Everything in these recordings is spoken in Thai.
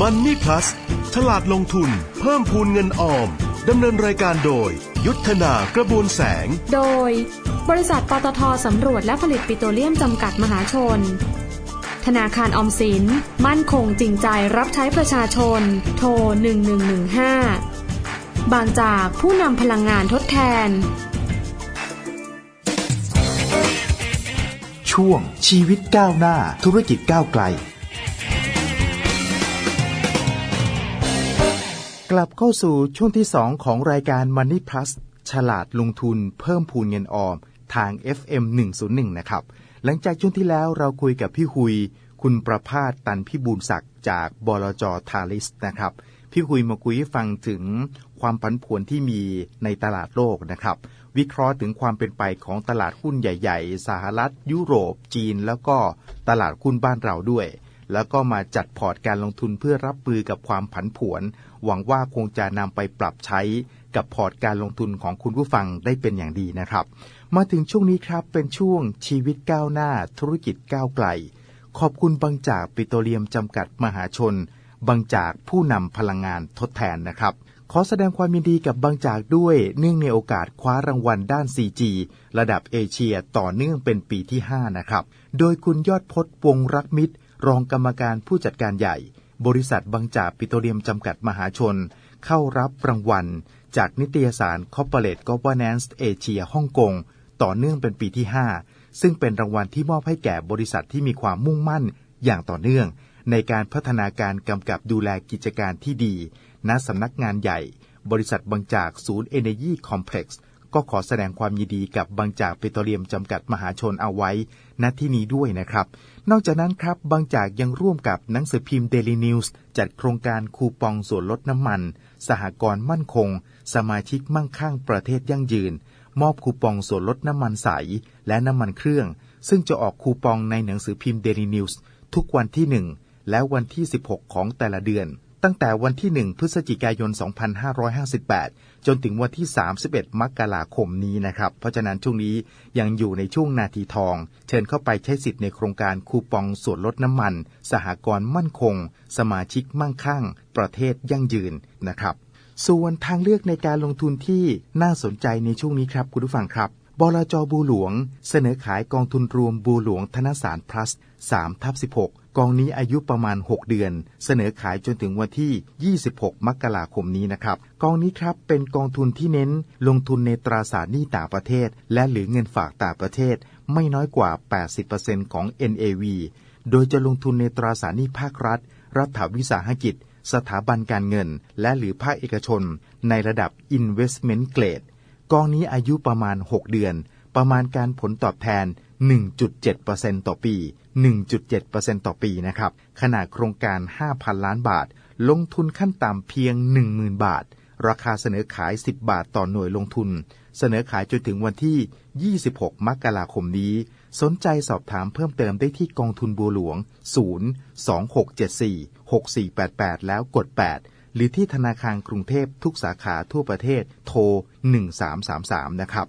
มันนี่พลัสฉลาดลงทุน เพิ่มพูนเงินออม ดำเนินรายการโดย ยุทธนากระบวนแสง โดย บริษัทปตทสำรวจและผลิตปิโตรเลียมจำกัดมหาชน ธนาคารออมสิน มั่นคงจริงใจรับใช้ประชาชน โทร 1115 บางจากผู้นำพลังงานทดแทน ช่วงชีวิตก้าวหน้าธุรกิจก้าวไกล กลับเข้าสู่ช่วงที่2ของรายการ Money Plus ฉลาดลงทุนเพิ่มพูนเงินออม ทาง FM 101 นะครับ หลังจากช่วงที่แล้วเราคุยกับพี่หุย คุณประพาสตันพิบูลศักดิ์จากบลจทาลิสนะครับ พี่คุยมาคุยให้ฟังถึงความผันผวนที่มีในตลาดโลกนะครับ วิเคราะห์ถึงความเป็นไปของตลาดหุ้นใหญ่ ๆ สหรัฐ ยุโรป จีน แล้วก็ตลาดหุ้นบ้านเราด้วย แล้วก็มาจัดพอร์ตการลงทุนเพื่อรับมือกับความผันผวน หวังว่าคงจะนำไปปรับใช้กับพอร์ตการลงทุนของคุณผู้ฟังได้เป็นอย่างดีนะครับ มาถึงช่วงนี้ครับเป็นช่วงชีวิตก้าวหน้า ธุรกิจก้าวไกล ขอบคุณบางจากปิโตรเลียมจำกัดมหาชน บางจากผู้นำพลังงานทดแทนนะครับ ขอแสดงความยินดีกับบางจากด้วย เนื่องในโอกาสคว้ารางวัลด้าน 4G ระดับเอเชียต่อเนื่องเป็นปีที่ 5 นะครับ โดยคุณยอดพจน์วงรักมิตร รองกรรมการผู้จัดการใหญ่ บริษัทบางจากปิโตรเลียมจำกัดมหาชน เข้ารับรางวัล จากนิตยสาร Corporate Governance Asia ฮ่องกง ต่อเนื่องเป็นปีที่ 5 ซึ่งเป็นรางวัลที่มอบให้แก่บริษัทที่มีความมุ่งมั่นอย่างต่อเนื่อง ในการพัฒนาการกำกับดูแลกิจการที่ดี ณสำนักงานใหญ่ บริษัทบางจากศูนย์ Energy Complex ก็ขอแสดงความยินดีกับบางจากปิโตรเลียมจำกัดมหาชนเอาไว้ ณที่นี้ด้วยนะครับ นอกจากนั้นครับ บางจากยังร่วมกับหนังสือพิมพ์ Daily News จัดโครงการคูปองส่วนลดน้ำมัน สหกรณ์มั่นคง สมาชิกมั่งคั่งประเทศยั่งยืน มอบคูปองส่วนลดน้ำมันใส และน้ำมันเครื่อง ซึ่งจะออกคูปองในหนังสือพิมพ์ Daily News ทุกวันที่ 1 และวันที่ 16 ของแต่ละเดือน ตั้งแต่วันที่ 1 พฤศจิกายน 2558 จนถึงวันที่ 31 มกราคมนี้นะครับ เพราะฉะนั้นช่วงนี้ยังอยู่ในช่วงนาทีทอง เชิญเข้าไปใช้สิทธิ์ในโครงการคูปองส่วนลดน้ำมัน สหกรณ์มั่นคง สมาชิกมั่งคั่ง ประเทศยั่งยืนนะครับ ส่วนทางเลือกในการลงทุนที่น่าสนใจในช่วงนี้ครับคุณผู้ฟังครับ บลจบูหลวง เสนอขายกองทุนรวมบูหลวงธนสาร plus 3ทับ16 กองนี้อายุประมาณ 6 เดือน เสนอขายจนถึงวันที่ 26 มกราคมนี้นะครับ กองนี้ครับเป็นกองทุนที่เน้นลงทุนในตราสารหนี้ต่างประเทศ และหรือเงินฝากต่างประเทศ ไม่น้อยกว่า 80%ของ NAV โดยจะลงทุนในตราสารหนี้ภาครัฐ รัฐวิสาหกิจ สถาบันการเงิน และหรือภาคเอกชน ในระดับ investment grade กองนี้อายุประมาณ 6 เดือน ประมาณการผลตอบแทน 1.7%ต่อปี 1.7%ต่อปีนะครับ ขนาดโครงการ 5,000 ล้านบาท ลงทุนขั้นต่ำเพียง 10,000 บาท ราคาเสนอขาย 10 บาทต่อหน่วยลงทุน เสนอขายจนถึงวันที่ 26 มกราคมนี้ สนใจสอบถามเพิ่มเติมได้ที่กองทุนบัวหลวง 02674 6488 แล้วกด 8 หรือที่ธนาคารกรุงเทพทุกสาขาทั่วประเทศโทร 1333 นะครับ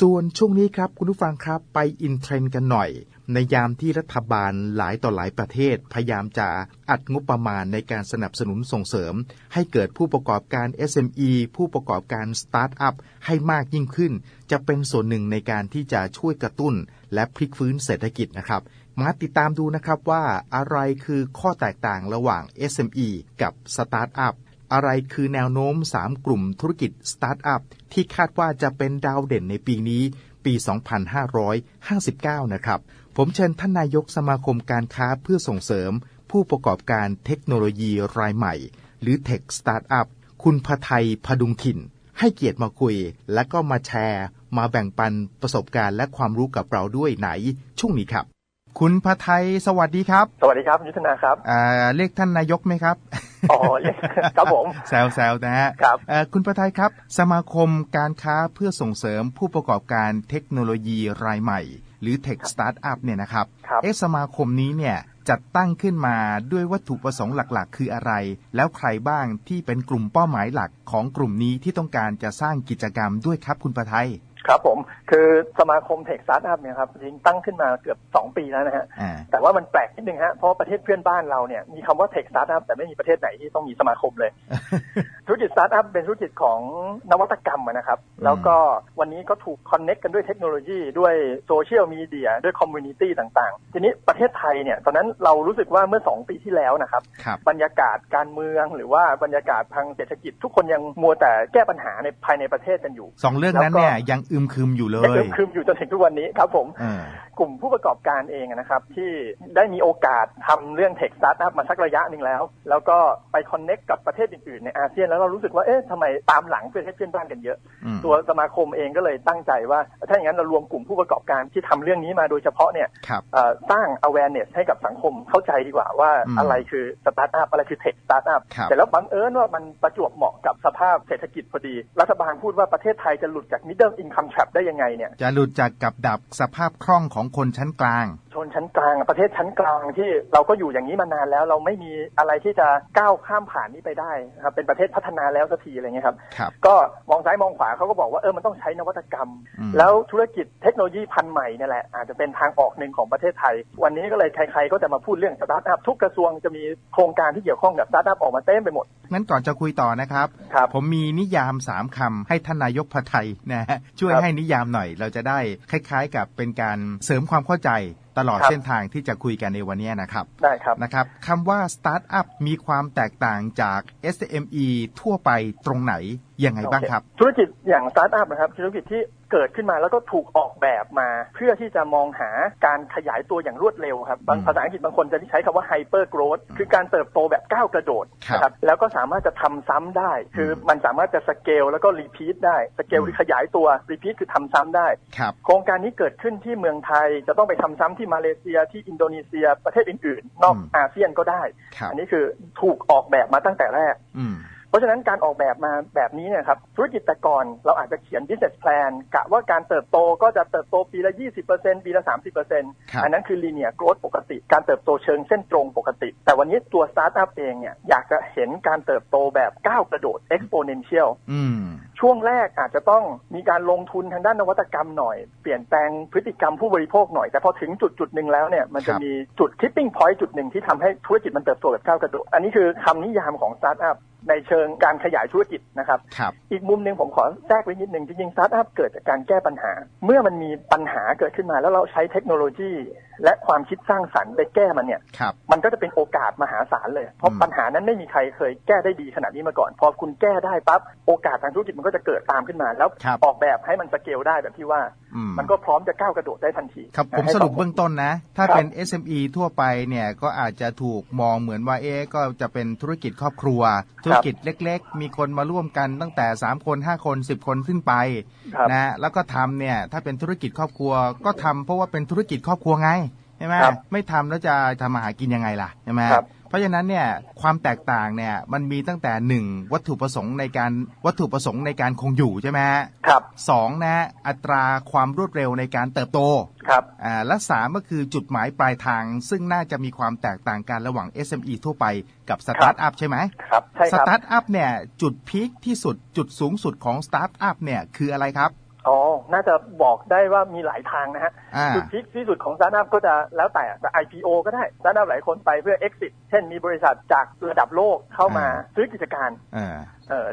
ส่วนช่วงนี้ครับคุณผู้ฟังครับไปอินเทรนกันหน่อย ในยามที่รัฐบาลหลายต่อหลายประเทศ พยายามจะอัดงบประมาณในการสนับสนุนส่งเสริม ให้เกิดผู้ประกอบการ SME ผู้ประกอบการสตาร์ทอัพให้มากยิ่งขึ้น จะเป็นส่วนหนึ่งในการที่จะช่วยกระตุ้น และพลิกฟื้นเศรษฐกิจนะครับมาติดตามดูนะครับว่าอะไรคือข้อแตกต่างระหว่าง SME กับสตาร์ทอัพ อะไรคือแนวโน้ม 3 กลุ่มธุรกิจสตาร์ทอัพที่คาดว่าจะเป็นดาวเด่นในปีนี้ ปี 2559 นะครับ ผมเชิญท่านนายกสมาคมการค้าเพื่อส่งเสริม ผู้ประกอบการเทคโนโลยีรายใหม่ หรือ Tech Startup คุณพไทยพดุงถิ่น ให้เกียรติมาคุย และก็มาแชร์ มาแบ่งปันประสบการณ์และความรู้กับเราด้วยไหน ช่วงนี้ครับ คุณพไทยสวัสดีครับ สวัสดีครับคุณยุทธนาครับอ่าเรียกท่านนายกไหมครับอ๋อครับผมแซวแซวนะฮะครับเอ่อคุณประไทยครับ สมาคมการค้าเพื่อส่งเสริมผู้ประกอบการเทคโนโลยีรายใหม่ หรือ Tech Startup เนี่ยนะครับครับเอะสมาคมนี้เนี่ยจัดตั้งขึ้นมาด้วยวัตถุประสงค์หลักๆ คืออะไร แล้วใครบ้างที่เป็นกลุ่มเป้าหมายหลักของกลุ่มนี้ที่ต้องการจะสร้างกิจกรรมด้วยครับคุณประไทย ครับผมคือสมาคมเทคสตาร์ทอัพเนี่ยครับจริงตั้งขึ้นมาเกือบ 2 ปีแล้วนะฮะอ่าแต่ว่ามันแปลกนิดนึงฮะเพราะว่าประเทศเพื่อนบ้านเราเนี่ยมีคำว่าเทคสตาร์ทอัพแต่ไม่มีประเทศไหนที่ต้องมีสมาคมเลย ธุรกิจสตาร์ทอัพเป็นธุรกิจของนวัตกรรมอะนะครับอืมแล้วก็วันนี้ก็ถูกคอนเน็กกันด้วยเทคโนโลยีด้วยโซเชียลมีเดียด้วยคอมมูนิตี้ต่างๆ ทีนี้ประเทศไทยเนี่ยตอนนั้นเรารู้สึกว่าเมื่อ 2 ปีที่แล้วนะครับครับบรรยากาศการเมืองหรือว่าบรรยากาศทางเศรษฐกิจ ทุกคนยังมัวแต่แก้ปัญหาในภายในประเทศกันอยู่สองเรื่องนั้นเนี่ยยังอึมครึมอยู่เลยังยเริ่มคืมอยู่จนถึงทุกวันนี้ครับผมเออ กลุ่มผู้ประกอบการเองนะครับ ที่ได้มีโอกาสทำเรื่องเทคสตาร์ทอัพมาสักระยะหนึ่งแล้ว แล้วก็ไปคอนเน็กกับประเทศอื่นๆ ในอาเซียนแล้วเรารู้สึกว่าเอ๊ะทำไมตามหลังประเทศเพื่อนบ้านกันเยอะอืมตัวสมาคมเองก็เลยตั้งใจว่า ถ้าอย่างนั้นเรารวมกลุ่มผู้ประกอบการที่ทำเรื่องนี้มาโดยเฉพาะเนี่ยครับเอ่อสร้าง awareness ให้กับสังคมเข้าใจดีกว่าว่าอืมอะไรคือสตาร์ทอัพอะไรคือเทคสตาร์ทอัพครับแต่แล้วบังเอิญว่ามันประจวบเหมาะกับสภาพเศรษฐกิจพอดี รัฐบาลพูดว่าประเทศไทยจะหลุดจาก middle income trap ได้ยังไงเนี่ยจะหลุดจากกับดักสภาพคล่องของคนชั้นกลาง ชนชั้นกลางประเทศชั้นกลางที่เราก็อยู่อย่างนี้มานานแล้ว เราไม่มีอะไรที่จะก้าวข้ามผ่านนี้ไปได้นะครับเป็นประเทศพัฒนาแล้วสักทีอะไรเงี้ยครับครับก็มองซ้ายมองขวาเขาก็บอกว่าเออมันต้องใช้นวัตกรรมอืมแล้วธุรกิจเทคโนโลยีพันธุ์ใหม่เนี่ยแหละอาจจะเป็นทางออกหนึ่งของประเทศไทย วันนี้ก็เลยใครๆก็จะมาพูดเรื่องสตาร์ทอัพทุกกระทรวงจะมีโครงการที่เกี่ยวข้องกับสตาร์ทอัพออกมาเต็มไปหมดงั้นก่อนจะคุยต่อนะครับครับผมมีนิยามสามคำให้ท่านนายกพไทยนะฮะช่วยครับให้นิยามหน่อยเราจะได้คล้าย ๆ กับเป็นการเสริมความเข้าใจ ตลอดครับเส้นทางที่จะคุยกันในวันนี้นะครับได้ครับนะครับคำว่าสตาร์ทอัพมีความแตกต่างจาก SME ทั่วไปตรงไหน ยังไงบ้างครับ ธุรกิจอย่างสตาร์ทอัพนะครับ ธุรกิจที่เกิดขึ้นมาแล้วก็ถูกออกแบบมา เพื่อที่จะมองหาการขยายตัวอย่างรวดเร็วครับบางอืมภาษาอังกฤษบางคนจะใช้คำว่า hyper growth คือการเติบโตแบบก้าวกระโดดครับนะครับแล้วก็สามารถจะทำซ้ำได้ คือมันสามารถจะสเกลแล้วก็รีพีทได้สเกลอืมคือขยายตัวรีพีทคือทำซ้ำได้ครับโครงการนี้เกิดขึ้นที่เมืองไทยจะต้องไปทำซ้ำที่มาเลเซียที่อินโดนีเซียประเทศอื่นๆ นอกอืมอาเซียนก็ได้ครับอันนี้คือถูกออกแบบมาตั้งแต่แรกอืม เพราะฉะนั้นการออกแบบมาแบบนี้เนี่ยครับธุรกิจแต่ก่อนเราอาจจะเขียน business plan กะว่าการเติบโตก็จะเติบโตปีละ 20%ปีละ 30%ครับอันนั้นคือ linear growth ปกติ การเติบโตเชิงเส้นตรงปกติ แต่วันนี้ตัว startup เองเนี่ยอยากจะเห็นการเติบโตแบบก้าวกระโดด exponential อืมช่วงแรกอาจจะต้องมีการลงทุนทางด้านนวัตกรรมหน่อย เปลี่ยนแปลงพฤติกรรมผู้บริโภคหน่อย แต่พอถึงจุดจุดหนึ่งแล้วเนี่ยมันจะครับมีจุด tipping point จุดหนึ่งที่ทำให้ธุรกิจมันเติบโตแบบก้าวกระโดด อันนี้คือคำนิยามของ startup ในเชิงการขยายธุรกิจนะครับครับอีกมุมหนึ่งผมขอแทรกไว้นิดหนึ่งจริงๆสตาร์ทอัพเกิดจากการแก้ปัญหา เมื่อมันมีปัญหาเกิดขึ้นมา แล้วเราใช้เทคโนโลยี และความคิดสร้างสรรค์ไปแก้มันเนี่ยครับมันก็จะเป็นโอกาสมหาศาลเลย เพราะอืมปัญหานั้นไม่มีใครเคยแก้ได้ดีขนาดนี้มาก่อน พอคุณแก้ได้ปั๊บโอกาสทางธุรกิจมันก็จะเกิดตามขึ้นมา แล้วครับออกแบบให้มันสเกลได้แบบที่ว่าอืมมันก็พร้อมจะก้าวกระโดดได้ทันทีครับผมให้สรุปงเบื้องต้นนะ ถ้าครับเป็น SME ทั่วไปเนี่ยก็อาจจะถูกมองเหมือนว่าเอ๊ะก็จะเป็นธุรกิจครอบครัวธุรกิจเล็ก ๆ มีคนมาร่วมกันตั้งแต่ 3 คน 5 คน 10 คนขึ้นไปครับนะแล้วก็ทำเนี่ยถ้าเป็นธุรกิจครอบครัวก็ทำเพราะว่าเป็นธุรกิจครอบครัวไงใช่ไหมครับไม่ทำแล้วจะทำมาหากินยังไงล่ะใช่ไหมครับ เพราะฉะนั้นเนี่ยความแตกต่างเนี่ยมันมีตั้งแต่หนึ่งวัตถุประสงค์ในการวัตถุประสงค์ในการคงอยู่ใช่ไหมฮะครับสองนะอัตราความรวดเร็วในการเติบโตครับอ่าและสามก็คือจุดหมายปลายทาง ซึ่งน่าจะมีความแตกต่างกันระหว่าง SME ทั่วไปกับสตาร์ทอัพใช่ไหมครับใช่สครับตาร์ทอัพเนี่ยจุดพีคที่สุดจุดสูงสุดของสตาร์ทอัพเนี่ยคืออะไรครับ อ๋อ น่าจะบอกได้ว่ามีหลายทางนะฮะอ่าจุดพีคที่สุดของสตาร์ทอัพก็จะแล้วแต่จะ IPO ก็ได้สตาร์ทอัพหลายคนไปเพื่อ exit เช่นมีบริษัทจากระดับโลกเข้ามาอ่าซื้อกิจการเออเออ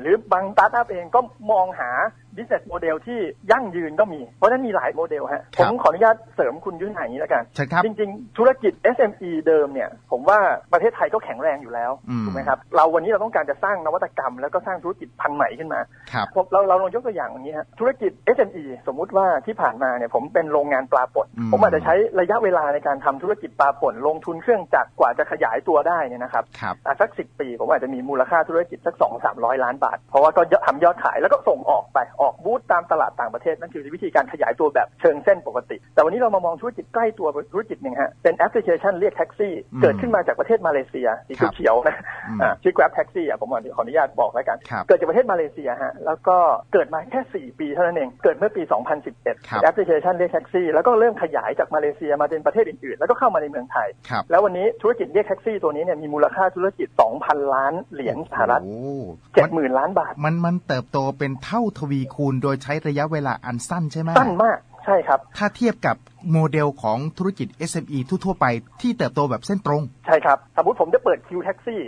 หรือบางสตาร์ทอัพเองก็มองหา business model ที่ยั่งยืนก็มี เพราะฉะนั้นมีหลายโมเดลฮะคผรับมขออนุญาตเสริมคุณยุ่นหอย่างนี้แล้วกันเชิญครับจริง ๆ ธุรกิจ SME เดิมเนี่ย ผมว่าประเทศไทยก็แข็งแรงอยู่แล้วอืมถูกไหมครับ เราวันนี้เราต้องการจะสร้างนวัตกรรม แล้วก็สร้างธุรกิจพันธุ์ใหม่ขึ้นมาครับผมเราเราลองยกตัวอย่างอย่างนี้ฮะ ธุรกิจ SME สมมุติว่าที่ผ่านมาเนี่ยผมเป็นโรงงานปลาป่นอืมผมอาจจะใช้ระยะเวลาในการทำธุรกิจปลาป่นลงทุนเครื่องจักรกว่าจะขยายตัวได้เนี่ยนะครับครับอะสักสิปีผมอาจจะมีมูลค่าธุรกิจสักสองสามร้อยล้านบาท เพราะว่าก็ทำยอดขายแล้วก็ส่งออกไปออกบูธตามตลาดต่างประเทศนั่นคือวิธีการขยายตัวแบบเชิงเส้นปกติ แต่วันนี้เรามามองธุรกิจใกล้ตัวธุรกิจหนึ่งฮะเป็นแอปพลิเคชันเรียกแท็กซี่อืมเกิดขึ้นมาจากประเทศมาเลเซียสีครับเขียวๆนะอืมอะชื่อ Grab Taxi อะผมขออนุญาตบอกแล้วกันครับเกิดจากประเทศมาเลเซียฮะแล้วก็เกิดมาแค่ 4 ปีเท่านั้นเอง เกิดเมื่อปี 2011ครับแอปพลิเคชันเรียกแท็กซี่แล้วก็เริ่มขยายจากมาเลเซียมาเป็นประเทศอื่นๆ แล้วก็เข้ามาในเมืองไทยครับแล้ววันนี้ธุรกิจเรียกแท็กซี่ตัวนี้เนี่ยมีมูลค่าธุรกิจ 2,000 ล้านเหรียญสหรัฐโอ้โหเจ็ดหมื่นล้านบาท มันมันเติบโตเป็นเท่าทวีคูณโดยใช้ระยะเวลาอันสั้นใช่ไหมสั้นมากใช่ครับ ถ้าเทียบกับ โมเดลของธุรกิจ SME ทั่วๆไปที่เติบโตแบบเส้นตรง ใช่ครับ สมมติผมจะเปิดคิวแท็กซี่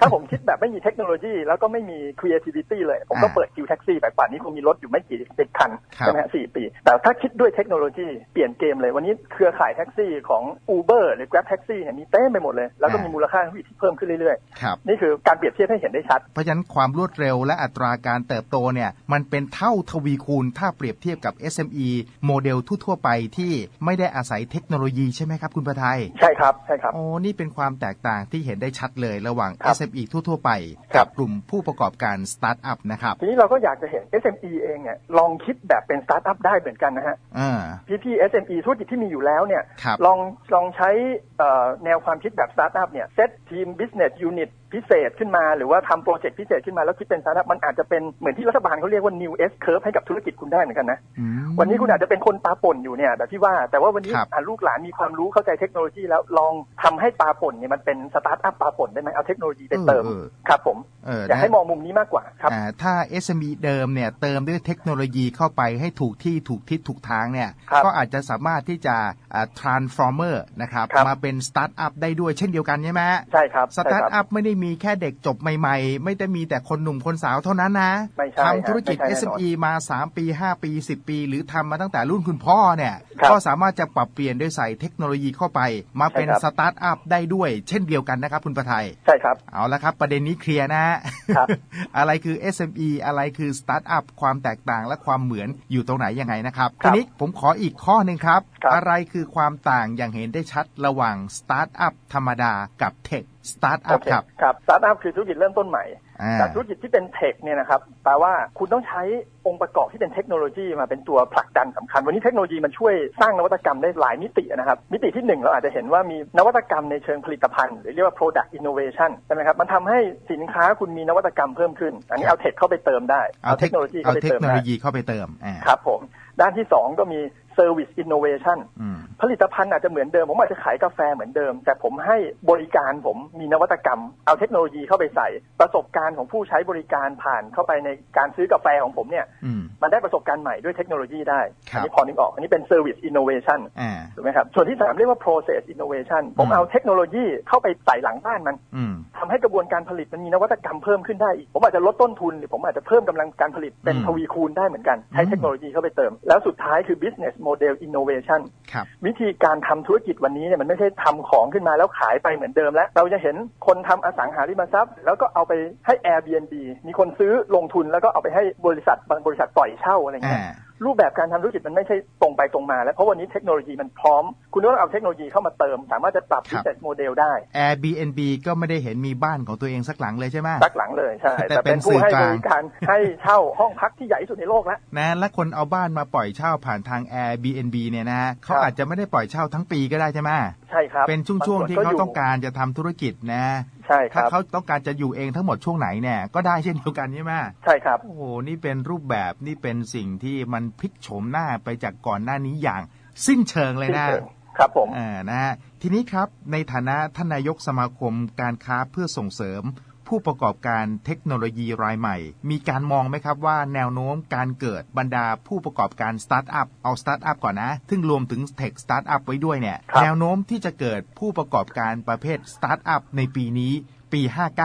ถ้าผมคิดแบบไม่มีเทคโนโลยี แล้วก็ไม่มี creativity เลย ผมก็อ่าเปิดคิวแท็กซี่แบบป่านนี้คงมีรถอยู่ไม่กี่สิบคันครับใช่ไหมฮะสี่ปี แต่ถ้าคิดด้วยเทคโนโลยีเปลี่ยนเกมเลย วันนี้เครือข่ายแท็กซี่ของ Uber หรือ Grab Taxi เนี่ยมีเต็มไปหมดเลย แล้วก็มีมูลค่าธุรกิจที่เพิ่มขึ้นเรื่อยครับๆนี่คือการเปรียบเทียบให้เห็นได้ชัด เพราะฉะนั้นความรวดเร็วและอัตราการเติบโตเนี่ยมันเป็นเท่าทวีคูณถ้าเปรียบเทียบกับ SME โมเดลทั่วๆไปที่ไม่ได้อาศัยเทคโนโลยีใช่ไหมครับคุณประไทยใช่ครับใช่ครับโอ้นี่เป็นความแตกต่างที่เห็นได้ชัดเลยระหว่างครับ SME ทั่ว ๆ ไปครักับกลุ่มผู้ประกอบการสตาร์ทอัพนะครับทีนี้เราก็อยากจะเห็น SME เองเนี่ยลองคิดแบบเป็นสตาร์ทอัพได้เหมือนกันนะฮะอ่าพี่ๆ SME ธุรกิจที่มีอยู่แล้วเนี่ยครับลองลองใช้เอ่อแนวความคิดแบบสตาร์ทอัพเนี่ยเซตทีม business unit พิเศษขึ้นมาหรือว่าทำโปรเจกต์พิเศษขึ้นมาแล้วคิดเป็นสตาร์ทอัพมันอาจจะเป็นเหมือนที่รัฐบาลเขาเรียกว่า new S curve ให้กับธุรกิจคุณได้เหมือนกันนะอืมวันนี้คุณอาจจะเป็นคนตาป่นอยู่เนี่ยแบบที่ว่าแต่ว่าวันนี้ครับอะลูกหลานมีความรู้เข้าใจเทคโนโลยีแล้วลองทำให้ตาป่นเนี่ยมันเป็นสตาร์ทอัพตาป่นได้ไหมเอาเทคโนโลยีไปเติมเออเออครับผมเอออยากนะให้มองมุมนี้มากกว่าครับอ่าถ้า SME เดิมเนี่ยเติมด้วยเทคโนโลยีเข้าไปให้ถูกที่ถูกทิศถูกทางเนี่ยครับก็อาจจะสามารถที่จะอ่า transformer นะครับครับมาเป็นสตาร์ทอัพได้ด้วยเช่นเดียวกันใช่ไหมใช่ครับสตาร์ทใช่คอับพไม่ได้มีแค่เด็กจบใหม่ๆ ไม่ได้มีแต่คนหนุ่มคนสาวเท่านั้นนะไม่ใช่ทำธุรกิจฮะไม่ใช่แน่นอน SME มา 3 ปี 5 ปี 10 ปี หรือทำมาตั้งแต่รุ่นคุณพ่อเนี่ยครับก็สามารถจะปรับเปลี่ยนด้วยใส่เทคโนโลยีเข้าไป มาเป็นใช่ครับ สตาร์ทอัพได้ด้วย เช่นเดียวกันนะครับคุณประไทย ใช่ครับ เอาละครับ ประเด็นนี้เคลียร์นะฮะ ครับ อะไรคือ SME อะไรคือสตาร์ทอัพความแตกต่างและความเหมือนอยู่ตรงไหนยังไงนะครับครัทีบนี้ผมขออีกข้อหนึ่งครับ ครับ อะไรคือความต่างอย่างเห็นได้ชัดระหว่างสตาร์ทอัพธรรมดากับเทคสตาร์ทอัโอพเคครับ ครับสตาร์ทอัพคือธุรกิจเริ่มต้นใหม่อ่า แต่ธุรกิจที่เป็นเทคเนี่ยนะครับแปลว่าคุณต้องใช้องค์ประกอบที่เป็นเทคโนโลยีมาเป็นตัวผลักดันสำคัญ วันนี้เทคโนโลยีมันช่วยสร้างนวัตกรรมได้หลายมิตินะครับ มิติที่หนึ่งเราอาจจะเห็นว่ามีนวัตกรรมในเชิงผลิตภัณฑ์ หรือเรียกว่า product innovation ใช่ไหมครับมันทำให้สินค้าคุณมีนวัตกรรมเพิ่มขึ้น อันนี้เอาเทคเข้าไปเติมได้เอาเทคโนโลยีเอาเข้าไปเทคเติมโนโลได้ยีเข้าไปเติมอ่าครับผมด้านที่สองก็มี service innovation อืมผลิตภัณฑ์อาจจะเหมือนเดิม ผมอาจจะขายกาแฟเหมือนเดิม แต่ผมให้บริการผมมีนวัตกรรม เอาเทคโนโลยีเข้าไปใส่ ประสบการณ์ของผู้ใช้บริการผ่านเข้าไปในการซื้อกาแฟของผมเนี่ยอืมมันได้ประสบการณ์ใหม่ด้วยเทคโนโลยีได้ครับอันี้พอนึกออก อันนี้เป็น service innovation อ่าถูกไหมครับ ส่วนที่สามเรียกว่า process innovation ผมอืมเอาเทคโนโลยีเข้าไปใส่หลังบ้านมันอืมทำให้กระบวนการผลิตมันมีนวัตกรรมเพิ่มขึ้นได้อีก ผมอาจจะลดต้นทุนหรือผมอาจจะเพิ่มกำลังการผลิตเป็นอืมทวีคูณได้เหมือนกัน ใช้อืมเทคโนโลยีเข้าไปเติม แล้วสุดท้ายคือ business model innovation ครับวิธีการทำธุรกิจวันนี้เนี่ยมันไม่ใช่ทำของขึ้นมาแล้วขายไปเหมือนเดิมแล้ว เราจะเห็นคนทำอสังหาริมทรัพย์ แล้วก็เอาไปให้ Airbnb มีคนซื้อลงทุนแล้วก็เอาไปให้บริษัทบางบริษัทปล่อยเช่าอะไรเงี้ยอ่า รูปแบบการทำธุรกิจมันไม่ใช่ตรงไปตรงมาแล้วเพราะวันนี้เทคโนโลยีมันพร้อม คุณต้องเอาเทคโนโลยีเข้ามาเติม สามารถจะปรับครับ business model ได้ Airbnb ก็ไม่ได้เห็นมีบ้านของตัวเองสักหลังเลยใช่ไหมสักหลังเลยใช่แต่แต่เป็เป็นนผู้ให้สื่อกบลางริการให้เช่าห้องพักที่ใหญ่ที่สุดในโลกแล้วนะและคนเอาบ้านมาปล่อยเช่าผ่านทาง Airbnb เนี่ยนะเขาครับอาจจะไม่ได้ปล่อยเช่าทั้งปีก็ได้ใช่ไหมใช่ครับเป็นช่วงๆที่บเขาส่นต้องการจะทำธุรกิจนะ ใช่คถ้ารับ เขาต้องการจะอยู่เองทั้งหมดช่วงไหนเนี่ยก็ได้เช่นเดียวกันใช่ไหมใช่ครับ โอ้โหนี่เป็นรูปแบบนี่เป็นสิ่งที่มันพลิกโฉมหน้าไปจากก่อนหน้านี้อย่าง สิ้นเชิงเลยนะสิ้นเชิงครับผมอ่านะฮะทีนี้ครับในฐานะท่านนายกสมาคมการค้าเพื่อส่งเสริม ผู้ประกอบการเทคโนโลยีรายใหม่ มีการมองไหมครับว่าแนวโน้มการเกิดบรรดาผู้ประกอบการสตาร์ทอัพเอาสตาร์ทอัพก่อนนะซึ่งรวมถึงเทคสตาร์ทอัพไว้ด้วยเนี่ยครับแนวโน้มที่จะเกิดผู้ประกอบการประเภทสตาร์ทอัพในปีนี้ปี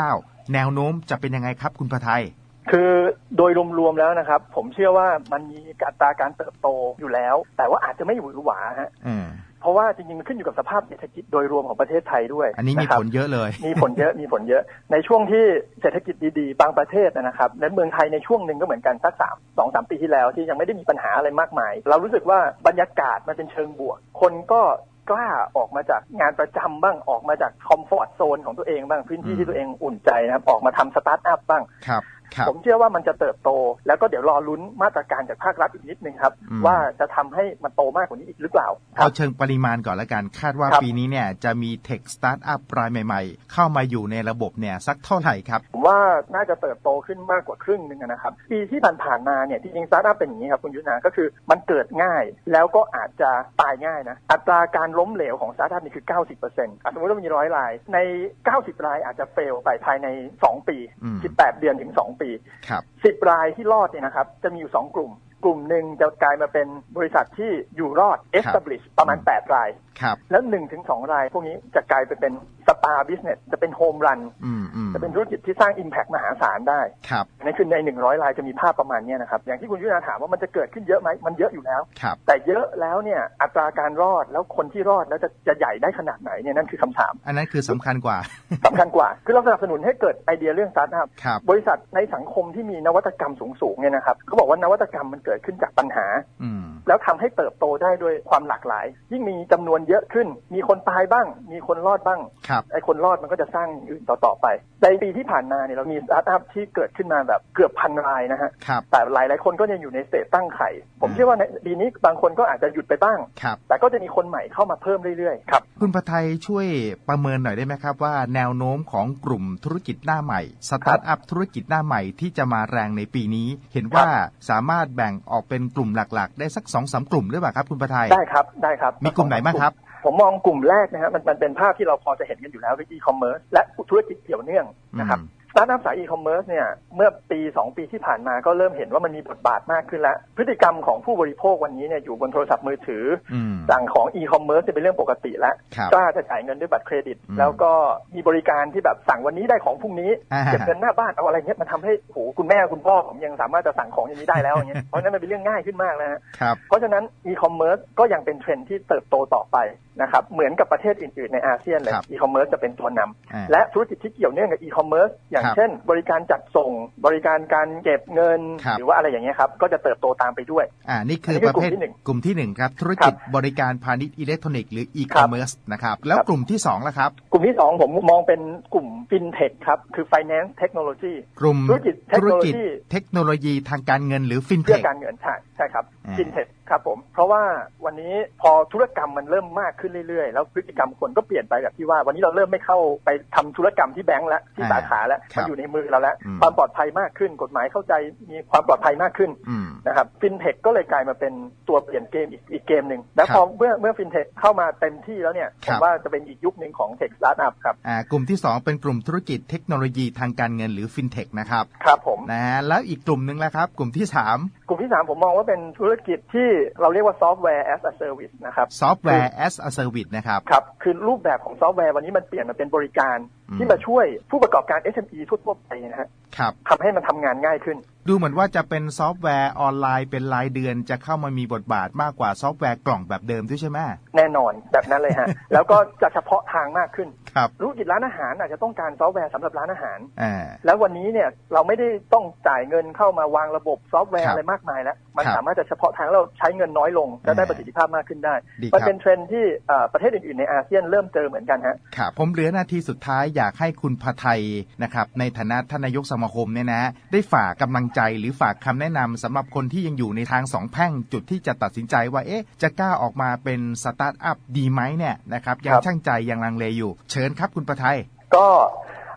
59 แนวโน้มจะเป็นยังไงครับคุณประไทยคือโดยรวมๆแล้วนะครับ ผมเชื่อว่ามันมีอัตราการเติบโตอยู่แล้ว แต่ว่าอาจจะไม่หวือหวาฮะอืม เพราะว่าจริงๆมันขึ้นอยู่กับสภาพเศรษฐกิจโดยรวมของประเทศไทยด้วย อันนี้มีะครับผลเยอะเลย มีผลเยอะมีผลเยอะ ในช่วงที่เศรษฐกิจดีๆ บางประเทศนะครับในเมืองไทยในช่วงหนึ่งก็เหมือนกันสักสามสองสามปีที่แล้วที่ยังไม่ได้มีปัญหาอะไรมากมาย เรารู้สึกว่าบรรยากาศมันเป็นเชิงบวก คนก็กล้าออกมาจากงานประจำบ้างออกมาจากคอมฟอร์ทโซนของตัวเองบ้างพื้นที่อืมที่ตัวเองอุ่นใจนะครับออกมาทำสตาร์ทอัพบ้างครับครับ ผมเชื่อว่ามันจะเติบโต แล้วก็เดี๋ยวรอลุ้นมาตรการจากภาครัฐอีกนิดนึงครับอืมว่าจะทำให้มันโตมากกว่านี้อีกหรือเปล่าคเอารับเชิงปริมาณก่อนละกัน คาดว่าครับปีนี้เนี่ยจะมีเทคสตาร์ทอัพรายใหม่ ๆ เข้ามาอยู่ในระบบเนี่ยสักเท่าไหร่ครับ ผมว่าน่าจะเติบโตขึ้นมากกว่าครึ่งหนึ่งนะครับปีที่ผ่านๆมาเนี่ยจริงๆสตาร์ทอัพเป็นอย่างนี้ครับคุณยุทธนาก็คือมันเกิดง่าย แล้วก็อาจจะตายง่ายนะอัตราการล้มเหลวของสตาร์ทอัพนี่คือ 90%อะสมมติว่ามีร้อยรายใน 90 รายอาจจะเฟลไปภายใน 2 ปีอืม18 เดือนถึง 2ปีครับสิบรายที่รอดเนี่ยนะครับ จะมีอยู่สองกลุ่ม กลุ่มหนึ่งจะกลายมาเป็นบริษัทที่อยู่รอด establish ประมาณ8รายครับแล้วหนึ่งถึงสองราย พวกนี้จะกลายไปเป็นสตาร์บิสเนสจะเป็นโฮมรันอืมอืมจะเป็นธุรกิจที่สร้าง Impact มหาศาลได้ครับอันนี้คือในหนึ่งร้อยรายจะมีภาพประมาณเนี้ยนะครับ อย่างที่คุณยุทธนาถามว่ามันจะเกิดขึ้นเยอะไหมมันเยอะอยู่แล้วครับแต่เยอะแล้วเนี่ยอัตราการรอดแล้วคนที่รอดแล้วจะจะใหญ่ได้ขนาดไหนเนี่ยนั่นคือคำถาม อันนั้นคือสำคัญกว่าสำคัญกว่า คือเราสนับสนุนให้เกิดไอเดียเรื่องสตาร์ทอัพครับบริษัทในสังคมที่มีนวัตกรรมสูงๆเนี่ยนะครับเขาบอกว่านวัตกรรมมันเกิดขึ้นจากปัญหาอืมแล้วทำให้เติบโตได้ด้วยความหลากหลาย ยิ่งมีจำนวนเยอะขึ้น มีคนตายบ้าง มีคนรอดบ้างครับไอ้คนรอดมันก็จะสร้างอย่างอื่นต่อๆไป ในปีที่ผ่านมาเนี่ยเรามีสตาร์ทอัพที่เกิดขึ้นมาแบบเกือบพันรายนะฮะครับแต่หลายหลายๆคนก็ยังอยู่ในสเตจตั้งไข่ผมอืมเชื่อว่าในปีนี้บางคนก็อาจจะหยุดไปบ้างครับแต่ก็จะมีคนใหม่เข้ามาเพิ่มเรื่อยๆครับคุณประไทยช่วยประเมินหน่อยได้ไหมครับว่าแนวโน้มของกลุ่มธุรกิจหน้าใหม่สตาร์ทอัพธุรกิจหน้าใหม่ที่จะมาแรงในปีนี้ เห็นว่าสามารถแบ่งออกเป็นกลุ่มหลักๆ ได้สักสองสามกลุ่มหรือเปล่าครับคุณประไทยได้ครับได้ครับ มีกลุ่มไหนบ้างครับ ผมมองกลุ่มแรกนะฮะมันมันเป็นภาพที่เราพอจะเห็นกันอยู่แล้วคืออีคอมเมิร์ซและธุรกิจเกี่ยวเนื่องนะครับ สตาร์ทอัพสายอีคอมเมิร์ซเนี่ยเมื่อปี 2 ปีที่ผ่านมาก็เริ่มเห็นว่ามันมีบทบาทมากขึ้นแล้ว พฤติกรรมของผู้บริโภควันนี้เนี่ยอยู่บนโทรศัพท์มือถืออืมสั่งของอีคอมเมิร์ซเป็นเรื่องปกติแล้วครับกล้าจะจ่ายเงินด้วยบัตรเครดิตอืมแล้วก็มีบริการที่แบบสั่งวันนี้ได้ของพรุ่งนี้อ่าเก็บเงินหน้าบ้านเอาอะไรเงี้ยมันทำให้โหคุณแม่คุณพ่อผมยังสามารถจะสั่งของอย่างนี้ได้แล้วอย่างเงี้ยเพราะฉะนั้นมันเป็นเรื่องง่ายขึ้นมากนะฮะครับเพราะฉะนั้นอีคอมเมิร์ซก็ยังเป็นเทรนด์ที่เติบโตต่อไปนะครับเหมือนกับประเทศอื่นๆในอาเซียนเลยครับอีคอมเมิร์ซจะเป็นตัวนำอ่าและธุรกิจที่เกี่ยวเนื่องกับอีคอมเมิร์ซอย่างครับเช่น บริการจัดส่งบริการการเก็บเงินครับหรือว่าอะไรอย่างเงี้ยครับก็จะเติบโตตามไปด้วย อ่านี่คืออันนี้ประเภทคือกลุ่มที่หนึ่งกลุ่มที่หนึ่งครับธุรกิจบริการพาณิชย์อิเล็กทรอนิกส์หรืออีคอมเมิร์ซนะครับแล้วครับกลุ่มที่สองล่ะครับ กลุ่มที่สองผมมองเป็นกลุ่มฟินเทคครับคือ finance technology กลุ่มธุรกิจเทคธุโนรโลยีกิจเทคโนโลยีทางการเงินหรือฟินเทเพื่อคการเงินใช่ใช่ครับอ่าฟินเทคครับผม เพราะว่าวันนี้พอธุรกรรมมันเริ่มมากขึ้นเรื่อยๆ แล้วพฤติกรรมคนก็เปลี่ยนไปแบบที่ว่า วันนี้เราเริ่มไม่เข้าไปทำธุรกรรมที่แบงก์แล้วที่สาขาแล้วครัมับนอยู่ในมือเราแล้วอืมความปลอดภัยมากขึ้น กฎหมายเข้าใจมีความปลอดภัยมากขึ้นอืมนะครับฟินเทคก็เลยกลายมาเป็นตัวเปลี่ยนเกมอีกอีกเกมหนึ่งแล้วครับพอเมื่อเมื่อฟินเทคเข้ามาเต็มที่แล้วเนี่ยคผรัมบว่าจะเป็นอีกยุคหนึ่งของเทคสตาร์ทอัพครับอ่ากลุ่มที่สองเป็นกลุ่มธุรกิจเทคโนโลยีทางการเงินหรือฟินเทคนะครับครับผมนะฮะแล้วอีกกลุ่มหนึ่งแล้วครับ กลุ่มที่สามกลุ่มที่สามผมมองว่าเป็นธุรกิจที่เราเรียกว่าซอฟต์แวร์ as a service นะครับซอฟต์แวร์ as a service นะครับครับคือรูปแบบของซอฟต์แวร์วันนี้มันเปลี่ยนมาเป็นบริการอืม ที่มาช่วยผู้ประกอบการ SME ทั่วๆไปนะฮะครับทำให้มันทำงานง่ายขึ้น ดูเหมือนว่าจะเป็นซอฟต์แวร์ออนไลน์เป็นรายเดือนจะเข้ามามีบทบาทมากกว่าซอฟต์แวร์กล่องแบบเดิมด้วยใช่ไหมแน่นอนแบบนั้นเลยฮะ แล้วก็จะเฉพาะทางมากขึ้นครับธุรกิจร้านอาหารอาจจะต้องการซอฟต์แวร์สำหรับร้านอาหารอ่าแล้ววันนี้เนี่ยเราไม่ได้ต้องจ่ายเงินเข้ามาวางระบบซอฟต์แวร์ครับอะไรมากมายแล้ว มันครับสามารถจะเฉพาะทางแล้วเราใช้เงินน้อยลงและได้อ่าประสิทธิภาพมากขึ้นได้ดีมันครับเป็นเทรนด์ที่เอ่อประเทศอื่นๆในอาเซียนเริ่มเจอเหมือนกันฮะครับผมเหลือนาทีสุดท้ายอยากให้คุณพไทยนะครับในฐานะท่านนายกสมาคมเนี่ยนะได้ฝากกำลังใจหรือฝากคำแนะนำสำหรับคนที่ยังอยู่ในทางสองแพร่งจุดที่จะตัดสินใจว่าเอ๊ะจะกล้าออกมาเป็นสตาร์ทอัพดีไหมเนี่ยนะครับยังครับช่างใจยังลังเลอยู่ เชิญครับคุณพไทย ก็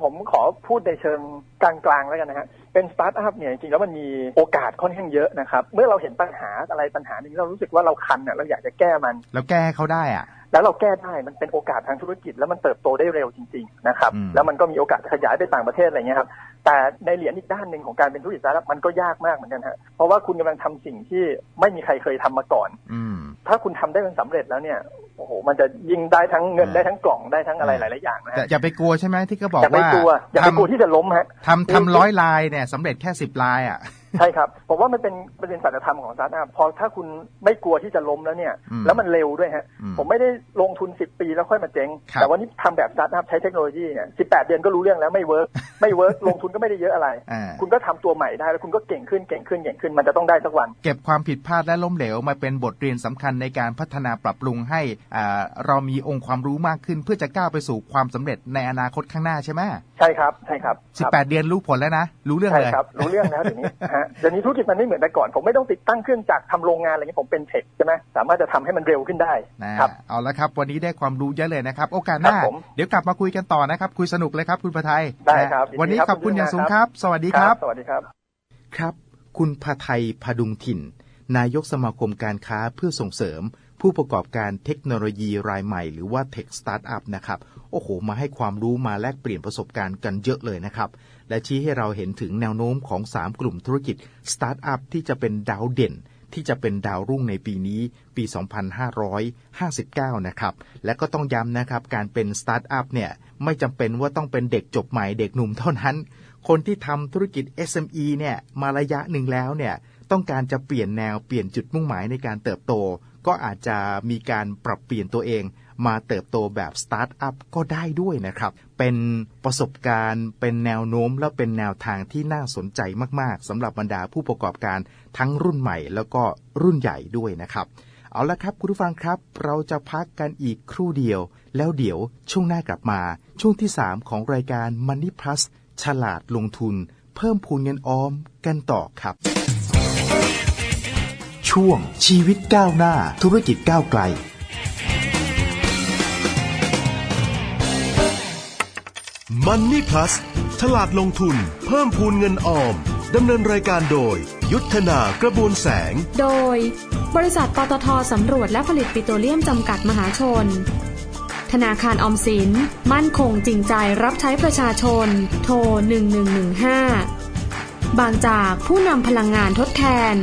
ผมขอพูดในเชิงกลางๆแล้วกันนะฮะเป็นสตาร์ทอัพเนี่ยจริงๆแล้วมันมีโอกาสค่อนข้างเยอะนะครับ เมื่อเราเห็นปัญหาอะไรปัญหาหนึ่งเรารู้สึกว่าเราคันเนี่ยเราอยากจะแก้มัน แล้วแก้ให้เขาได้อะ แล้วเราแก้ได้มันเป็นโอกาสทางธุรกิจ แล้วมันเติบโตได้เร็วจริง ๆ นะครับอืมแล้วมันก็มีโอกาสขยายไปต่างประเทศอะไรเงี้ยครับแต่ในเหรียญอีกด้านหนึ่งของการเป็นธุรกิจสตาร์ทอัพมันก็ยากมากเหมือนกันฮะเพราะว่าคุณกำลังทำสิ่งที่ไม่มีใครเคยทำมาก่อนอืมถ้าคุณทำได้มันสำเร็จแล้วเนี่ยโอ้โหมันจะยิงได้ทั้งเงินอ่าได้ทั้งกล่องได้ทั้งอะไรหอ่าลายๆอย่างนะแต่ฮะอย่าไปกลัวใช่ไหมที่เขาบอกอย่าไปว่ากลัวอย่าไปกลัวที่จะล้มฮะทำทำร้อยลายเนี่ยสำเร็จแค่สิบลายอะ ใช่ครับผมว่ามันเป็นมันเป็นสัจธรรมของสตาร์ทอัพพอถ้าคุณไม่กลัวที่จะล้มแล้วเนี่ยอืมแล้วมันเร็วด้วยฮะอืมผมไม่ได้ลงทุน 10 ปีแล้วค่อยมาเจ๊งครับแต่วันนี้ทำแบบสตาร์ทอัพใช้เทคโนโลยีเนี่ย18เดือนก็รู้เรื่องแล้วไม่เวิร์กไม่เวิร์กลงทุนก็ไม่ได้เยอะอะไรอ่าคุณก็ทำตัวใหม่ได้แล้วคุณก็เก่งขึ้นเก่งขึ้นเก่งขึ้นมันจะต้องได้สักวัน เก็บความผิดพลาดและล้มเหลวมาเป็นบทเรียนสำคัญในการพัฒนาปรับปรุงให้อ่าเรามีองค์ความรู้มากขึ้น เพื่อจะก้าวไปสู่ความสำเร็จในอนาคตข้างหน้าใช่ไหมใช่ครับใช่ครับสิบแปดเดือนรู้ผลแล้วนะ รู้เรื่องใช่เลยครับรู้เรื่องแล้วเดี๋ยวนี้ฮะเดี๋ยวนี้ธุรกิจมันไม่เหมือนแต่ก่อน ผมไม่ต้องติดตั้งเครื่องจักรทำโรงงานอะไรเงี้ยผมเป็นเทคใช่ไหมสามารถจะทำให้มันเร็วขึ้นได้นะครับเอาละครับ วันนี้ได้ความรู้เยอะเลยนะครับ โอกาสหน้าครับผมเดี๋ยวกลับมาคุยกันต่อนะครับ คุยสนุกเลยครับ คุณประไทยได้ครับนะวันนี้ยินดีครับขอบคุณอย่างสูงคุณครับ สวัสดีครับ สวัสดีครับ ครับ คุณพไทยพดุงถิ่น นายกสมาคมการค้าเพื่อส่งเสริม ผู้ประกอบการเทคโนโลยีรายใหม่ หรือว่า Tech Startup นะครับ โอ้โห มาให้ความรู้มาแลกเปลี่ยนประสบการณ์กันเยอะเลยนะครับ และชี้ให้เราเห็นถึงแนวโน้มของ 3 กลุ่มธุรกิจสตาร์ทอัพที่จะเป็นดาวเด่น ที่จะเป็นดาวรุ่งในปีนี้ ปี 2559 นะครับ และก็ต้องย้ำนะครับ การเป็นสตาร์ทอัพเนี่ยไม่จำเป็นว่าต้องเป็นเด็กจบใหม่เด็กหนุ่มเท่านั้น คนที่ทำธุรกิจ SME เนี่ยมาระยะหนึ่งแล้วเนี่ยต้องการจะเปลี่ยนแนวเปลี่ยนจุดมุ่งหมายในการเติบโต ก็อาจจะมีการปรับเปลี่ยนตัวเอง มาเติบโตแบบสตาร์ทอัพก็ได้ด้วยนะครับ เป็นประสบการณ์ เป็นแนวโน้ม และเป็นแนวทางที่น่าสนใจมาก ๆสำหรับบรรดาผู้ประกอบการทั้งรุ่นใหม่ แล้วก็รุ่นใหญ่ด้วยนะครับเอาละครับคุณผู้ฟังครับ เราจะพักกันอีกครู่เดียว แล้วเดี๋ยวช่วงหน้ากลับมา ช่วงที่ 3 ของรายการ Money Plus ฉลาดลงทุน เพิ่มพูนเงินออมกันต่อครับ ช่วงชีวิตก้าวหน้าธุรกิจก้าวไกล Money Plus ฉลาดลงทุน เพิ่มพูนเงินออมดำเนินรายการโดย ยุทธนากระบวนแสง โดย บริษัทปตทสำรวจและผลิตปิโตรเลียมจำกัดมหาชน ธนาคารออมสิน มั่นคงจริงใจรับใช้ประชาชน โทร 1115 บางจากผู้นำพลังงานทดแทน